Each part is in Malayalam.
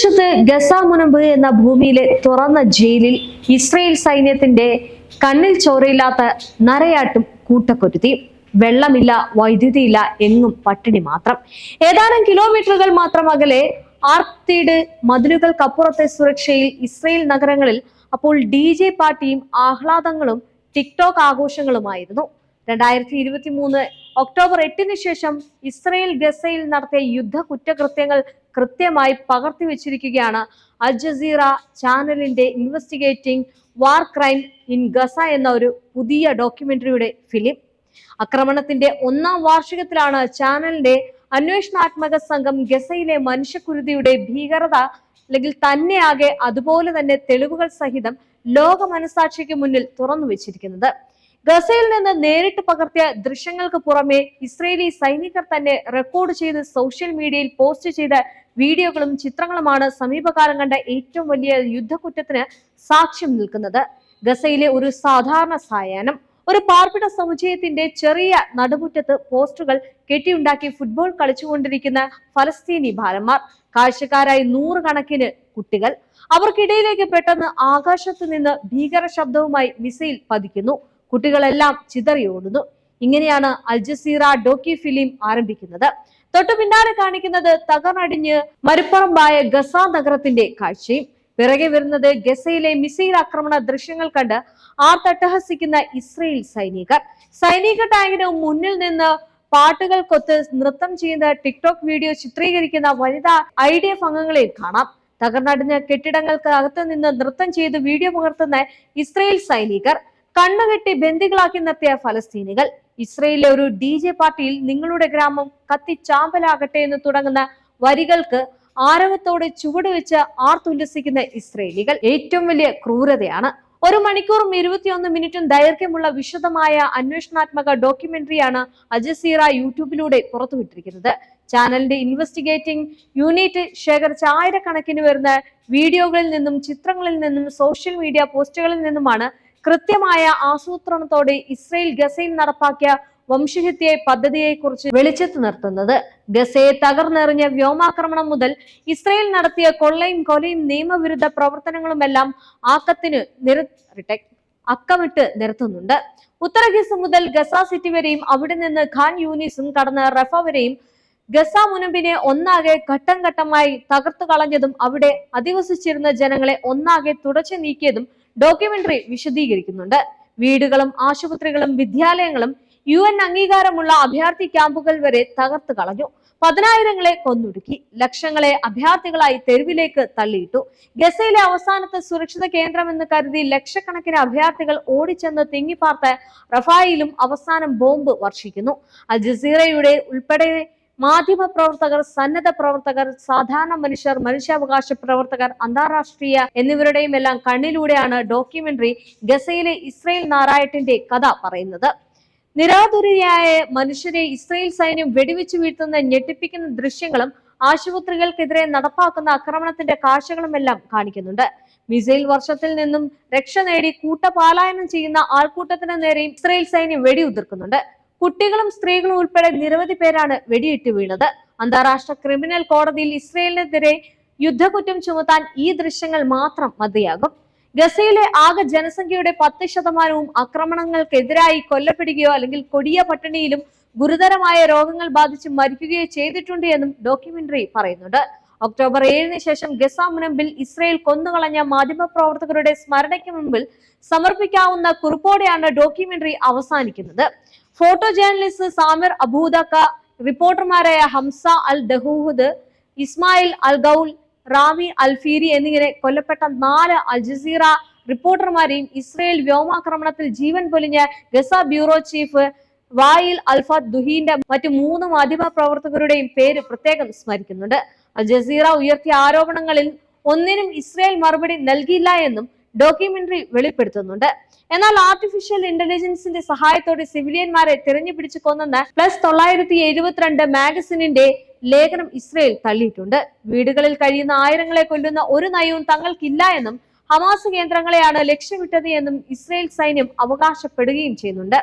മറുവശത്ത് ഗസ മുനമ്പ് എന്ന ഭൂമിയിലെ തുറന്ന ജയിലിൽ ഇസ്രയേൽ സൈന്യത്തിന്റെ കണ്ണിൽ ചോരയില്ലാത്ത നരയാട്ടും കൂട്ടക്കൊരുത്തി വെള്ളമില്ല വൈദ്യുതിയില്ല എങ്ങും പട്ടിണി മാത്രം. ഏതാനും കിലോമീറ്ററുകൾ മാത്രം അകലെ ആർത്തിയുടെ മതിലുകൾക്കപ്പുറത്തെ സുരക്ഷയിൽ ഇസ്രയേൽ നഗരങ്ങളിൽ അപ്പോൾ ഡി ജെ പാർട്ടിയും ആഹ്ലാദങ്ങളും ടിക്ടോക്ക് ആഘോഷങ്ങളുമായിരുന്നു. രണ്ടായിരത്തി ഇരുപത്തി മൂന്ന് ഒക്ടോബർ എട്ടിന് ശേഷം ഇസ്രയേൽ ഗസയിൽ നടത്തിയ യുദ്ധ കുറ്റകൃത്യങ്ങൾ കൃത്യമായി പകർത്തി വെച്ചിരിക്കുകയാണ്. അൽ ജസീറ ചാനലിന്റെ investigating war crime in Gaza എന്ന ഒരു പുതിയ ഡോക്യുമെന്ററിയുടെ ഫിലിം. ആക്രമണത്തിന്റെ ഒന്നാം വാർഷികത്തിലാണ് ചാനലിന്റെ അന്വേഷണാത്മക സംഘം ഗസയിലെ മനുഷ്യക്കുരുതിയുടെ ഭീകരത അല്ലെങ്കിൽ തന്നെയാകെ അതുപോലെ തന്നെ തെളിവുകൾ സഹിതം ലോക മനസാക്ഷിക്ക് മുന്നിൽ തുറന്നു വെച്ചിരിക്കുന്നത്. ഗസയിൽ നിന്ന് നേരിട്ട് പകർത്തിയ ദൃശ്യങ്ങൾക്ക് പുറമെ ഇസ്രയേലി സൈനികർ തന്നെ റെക്കോർഡ് ചെയ്ത് സോഷ്യൽ മീഡിയയിൽ പോസ്റ്റ് ചെയ്ത വീഡിയോകളും ചിത്രങ്ങളുമാണ് സമീപകാലം കണ്ട ഏറ്റവും വലിയ യുദ്ധക്കുറ്റത്തിന് സാക്ഷ്യം നിൽക്കുന്നത്. ഗസയിലെ ഒരു സാധാരണ സായാഹ്നം ഒരു പാർപ്പിട സമുച്ചയത്തിന്റെ ചെറിയ നടുമുറ്റത്ത് പോസ്റ്ററുകൾ കെട്ടിയുണ്ടാക്കി ഫുട്ബോൾ കളിച്ചുകൊണ്ടിരിക്കുന്ന ഫലസ്തീനി ഭാരന്മാർ കാഴ്ചക്കാരായി നൂറുകണക്കിന് കുട്ടികൾ. അവർക്കിടയിലേക്ക് പെട്ടെന്ന് ആകാശത്ത് നിന്ന് ഭീകര ശബ്ദവുമായി മിസൈൽ പതിക്കുന്നു. കുട്ടികളെല്ലാം ചിതറിയോടുന്നു ഇങ്ങനെയാണ് അൽ ജസീറ ഡോക്കി ഫിലിം ആരംഭിക്കുന്നത്. തൊട്ടു പിന്നാലെ കാണിക്കുന്നത് തകർന്നടിഞ്ഞ് മരുപ്പറമ്പായ ഗസ നഗരത്തിന്റെ കാഴ്ചയും. പിറകെ വരുന്നത് ഗസയിലെ മിസൈൽ ആക്രമണ ദൃശ്യങ്ങൾ കണ്ട് ആർത്തട്ടഹസിക്കുന്ന ഇസ്രയേൽ സൈനികർ. സൈനിക ടാങ്കിന് മുന്നിൽ നിന്ന് പാട്ടുകൾ കൊത്ത് നൃത്തം ചെയ്യുന്ന ടിക്ടോക്ക് വീഡിയോ ചിത്രീകരിക്കുന്ന വനിതാ ഐ ഡി എഫ് അംഗങ്ങളെയും കാണാം. തകർന്നടിഞ്ഞ കെട്ടിടങ്ങൾക്ക് അകത്ത് നിന്ന് നൃത്തം ചെയ്ത് വീഡിയോ പകർത്തുന്ന ഇസ്രയേൽ സൈനികർ. കണ്ണുകെട്ടി ബന്ദികളാക്കി നിർത്തിയ ഫലസ്തീനികൾ. ഇസ്രയേലിലെ ഒരു ഡി ജെ പാർട്ടിയിൽ നിങ്ങളുടെ ഗ്രാമം കത്തി ചാമ്പലാകട്ടെ എന്ന് തുടങ്ങുന്ന വരികൾക്ക് ആരവത്തോടെ ചുവടുവെച്ച് ആർത്തുല്ലസിക്കുന്ന ഇസ്രയേലികൾ ഏറ്റവും വലിയ ക്രൂരതയാണ്. ഒരു മണിക്കൂറും ഇരുപത്തിയൊന്ന് മിനിറ്റും ദൈർഘ്യമുള്ള വിശദമായ അന്വേഷണാത്മക ഡോക്യുമെന്ററിയാണ് അജസീറ യൂട്യൂബിലൂടെ പുറത്തുവിട്ടിരിക്കുന്നത്. ചാനലിന്റെ ഇൻവെസ്റ്റിഗേറ്റിംഗ് യൂണിറ്റ് ശേഖരിച്ച ആയിരക്കണക്കിന് വരുന്ന വീഡിയോകളിൽ നിന്നും ചിത്രങ്ങളിൽ നിന്നും സോഷ്യൽ മീഡിയ പോസ്റ്റുകളിൽ നിന്നുമാണ് കൃത്യമായ ആസൂത്രണത്തോടെ ഇസ്രയേൽ ഗസയിൽ നടപ്പാക്കിയ വംശഹത്യ പദ്ധതിയെക്കുറിച്ച് വെളിച്ചത്ത് നിർത്തുന്നത്. ഗസയെ തകർന്നെറിഞ്ഞ വ്യോമാക്രമണം മുതൽ ഇസ്രയേൽ നടത്തിയ കൊള്ളയും കൊലയും നിയമവിരുദ്ധ പ്രവർത്തനങ്ങളുമെല്ലാം ആക്കത്തിന് നിരട്ടെ അക്കമിട്ട് നിരത്തുന്നുണ്ട്. ഉത്തര ഗസ മുതൽ ഗസ സിറ്റി വരെയും അവിടെ നിന്ന് ഖാൻ യൂനിസും കടന്ന് റഫ വരെയും ഗസ മുനമ്പിനെ ഒന്നാകെ ഘട്ടം ഘട്ടമായി തകർത്തു കളഞ്ഞതും അവിടെ അധിവസിച്ചിരുന്ന ജനങ്ങളെ ഒന്നാകെ തുടച്ചു നീക്കിയതും ഡോക്യുമെന്ററി വിശദീകരിക്കുന്നുണ്ട്. വീടുകളും ആശുപത്രികളും വിദ്യാലയങ്ങളും യു എൻ അംഗീകാരമുള്ള അഭയാർത്ഥി ക്യാമ്പുകൾ വരെ തകർത്തു കളഞ്ഞു. പതിനായിരങ്ങളെ കൊന്നൊടുക്കി. ലക്ഷങ്ങളെ അഭയാർത്ഥികളായി തെരുവിലേക്ക് തള്ളിയിട്ടു. ഗസയിലെ അവസാനത്തെ സുരക്ഷിത കേന്ദ്രം എന്ന് കരുതി ലക്ഷക്കണക്കിന് അഭയാർത്ഥികൾ ഓടിച്ചെന്ന് തിങ്ങിപ്പാർത്ത റഫായിലും അവസാനം ബോംബ് വർഷിക്കുന്നു. അൽ ജസീറയുടെ ഉൾപ്പെടെ മാധ്യമ പ്രവർത്തകർ സന്നദ്ധ പ്രവർത്തകർ സാധാരണ മനുഷ്യർ മനുഷ്യാവകാശ പ്രവർത്തകർ അന്താരാഷ്ട്രീയ എന്നിവരുടെയും എല്ലാം കണ്ണിലൂടെയാണ് ഡോക്യുമെന്ററി ഗസയിലെ ഇസ്രയേൽ നാരായട്ടിന്റെ കഥ പറയുന്നത്. നിരാതുരിയായ മനുഷ്യരെ ഇസ്രയേൽ സൈന്യം വെടിവെച്ച് വീഴ്ത്തുന്ന ഞെട്ടിപ്പിക്കുന്ന ദൃശ്യങ്ങളും ആശുപത്രികൾക്കെതിരെ നടപ്പാക്കുന്ന ആക്രമണത്തിന്റെ കാഴ്ചകളും എല്ലാം കാണിക്കുന്നുണ്ട്. മിസൈൽ വർഷത്തിൽ നിന്നും രക്ഷ നേടി കൂട്ടപാലായനം ചെയ്യുന്ന ആൾക്കൂട്ടത്തിന് നേരെയും ഇസ്രയേൽ സൈന്യം വെടിയുതിർക്കുന്നുണ്ട്. കുട്ടികളും സ്ത്രീകളും ഉൾപ്പെടെ നിരവധി പേരാണ് വെടിയിട്ട് വീണത്. അന്താരാഷ്ട്ര ക്രിമിനൽ കോടതിയിൽ ഇസ്രയേലിനെതിരെ യുദ്ധകുറ്റം ചുമത്താൻ ഈ ദൃശ്യങ്ങൾ മാത്രം മതിയാകും. ഗസയിലെ ആകെ ജനസംഖ്യയുടെ പത്ത് ശതമാനവും ആക്രമണങ്ങൾക്കെതിരായി കൊല്ലപ്പെടുകയോ അല്ലെങ്കിൽ കൊടിയ പട്ടിണിയിലും ഗുരുതരമായ രോഗങ്ങൾ ബാധിച്ച് മരിക്കുകയോ ചെയ്തിട്ടുണ്ട് എന്നും ഡോക്യുമെന്ററി പറയുന്നുണ്ട്. ഒക്ടോബർ ഏഴിന് ശേഷം ഗസ മുനമ്പിൽ ഇസ്രയേൽ കൊന്നുകളഞ്ഞ മാധ്യമപ്രവർത്തകരുടെ സ്മരണയ്ക്ക് മുമ്പിൽ സമർപ്പിക്കാവുന്ന കുറിപ്പോടെയാണ് ഡോക്യുമെന്ററി അവസാനിക്കുന്നത്. Photo journalist Samir Abu Daqqa റിപ്പോർട്ടർമാരായ Hamza Al Dahdouh Ismail Al Ghoul Rami Al Rifi എന്നിങ്ങനെ കൊല്ലപ്പെട്ട നാല് അൽ ജസീറ റിപ്പോർട്ടർമാരെയും ഇസ്രയേൽ വ്യോമാക്രമണത്തിൽ ജീവൻ പൊലിഞ്ഞ ഗസ ബ്യൂറോ ചീഫ് വായിൽ അൽഫാദ് ദുഹീന്റെ മറ്റു മൂന്ന് മാധ്യമ പ്രവർത്തകരുടെയും പേര് പ്രത്യേകം സ്മരിക്കുന്നുണ്ട്. അൽ ജസീറ ഉയർത്തിയ ആരോപണങ്ങളിൽ ഒന്നിനും ഇസ്രയേൽ മറുപടി നൽകിയില്ല എന്നും ഡോക്യുമെന്ററി വെളിപ്പെടുത്തുന്നുണ്ട്. എന്നാൽ ആർട്ടിഫിഷ്യൽ ഇന്റലിജൻസിന്റെ സഹായത്തോടെ സിവിലിയന്മാരെ തിരഞ്ഞു പിടിച്ചു കൊന്നെന്ന് പ്ലസ് തൊള്ളായിരത്തി എഴുപത്തിരണ്ട് മാഗസിനിന്റെ ലേഖനം ഇസ്രയേൽ തള്ളിയിട്ടുണ്ട്. വീടുകളിൽ കഴിയുന്ന ആയിരങ്ങളെ കൊല്ലുന്ന ഒരു നയവും തങ്ങൾക്കില്ല എന്നും ഹമാസ് കേന്ദ്രങ്ങളെയാണ് ലക്ഷ്യമിട്ടത് എന്നും ഇസ്രയേൽ സൈന്യം അവകാശപ്പെടുകയും ചെയ്യുന്നുണ്ട്.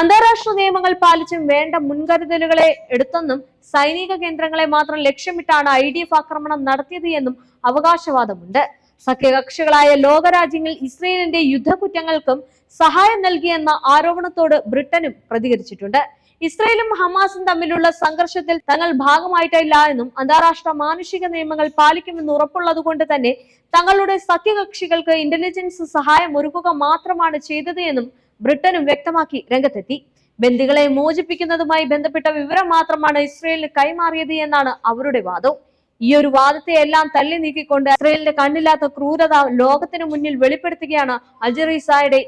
അന്താരാഷ്ട്ര നിയമങ്ങൾ പാലിച്ചും വേണ്ട മുൻകരുതലുകളെ എടുത്തെന്നും സൈനിക കേന്ദ്രങ്ങളെ മാത്രം ലക്ഷ്യമിട്ടാണ് ഐ ഡി എഫ് ആക്രമണം നടത്തിയത് എന്നും അവകാശവാദമുണ്ട്. സഖ്യകക്ഷികളായ ലോകരാജ്യങ്ങൾ ഇസ്രയേലിന്റെ യുദ്ധകുറ്റങ്ങൾക്കും സഹായം നൽകിയെന്ന ആരോപണത്തോട് ബ്രിട്ടനും പ്രതികരിച്ചിട്ടുണ്ട്. ഇസ്രയേലും ഹമാസും തമ്മിലുള്ള സംഘർഷത്തിൽ തങ്ങൾ ഭാഗമായിട്ടില്ല എന്നും അന്താരാഷ്ട്ര മാനുഷിക നിയമങ്ങൾ പാലിക്കുമെന്ന് ഉറപ്പുള്ളതുകൊണ്ട് തന്നെ തങ്ങളുടെ സഖ്യകക്ഷികൾക്ക് ഇന്റലിജൻസ് സഹായം ഒരുക്കുക മാത്രമാണ് ചെയ്തത് എന്നും ബ്രിട്ടനും വ്യക്തമാക്കി രംഗത്തെത്തി. ബന്ദികളെ മോചിപ്പിക്കുന്നതുമായി ബന്ധപ്പെട്ട വിവരം മാത്രമാണ് ഇസ്രയേലിന് കൈമാറിയത് എന്നാണ് അവരുടെ വാദം. ഈ ഒരു വാദത്തെ എല്ലാം തള്ളി നീക്കിക്കൊണ്ട് ഇസ്രയേലിന്റെ കണ്ണില്ലാത്ത ക്രൂരത ലോകത്തിന് മുന്നിൽ വെളിപ്പെടുത്തുകയാണ് അൽജറീസയുടെ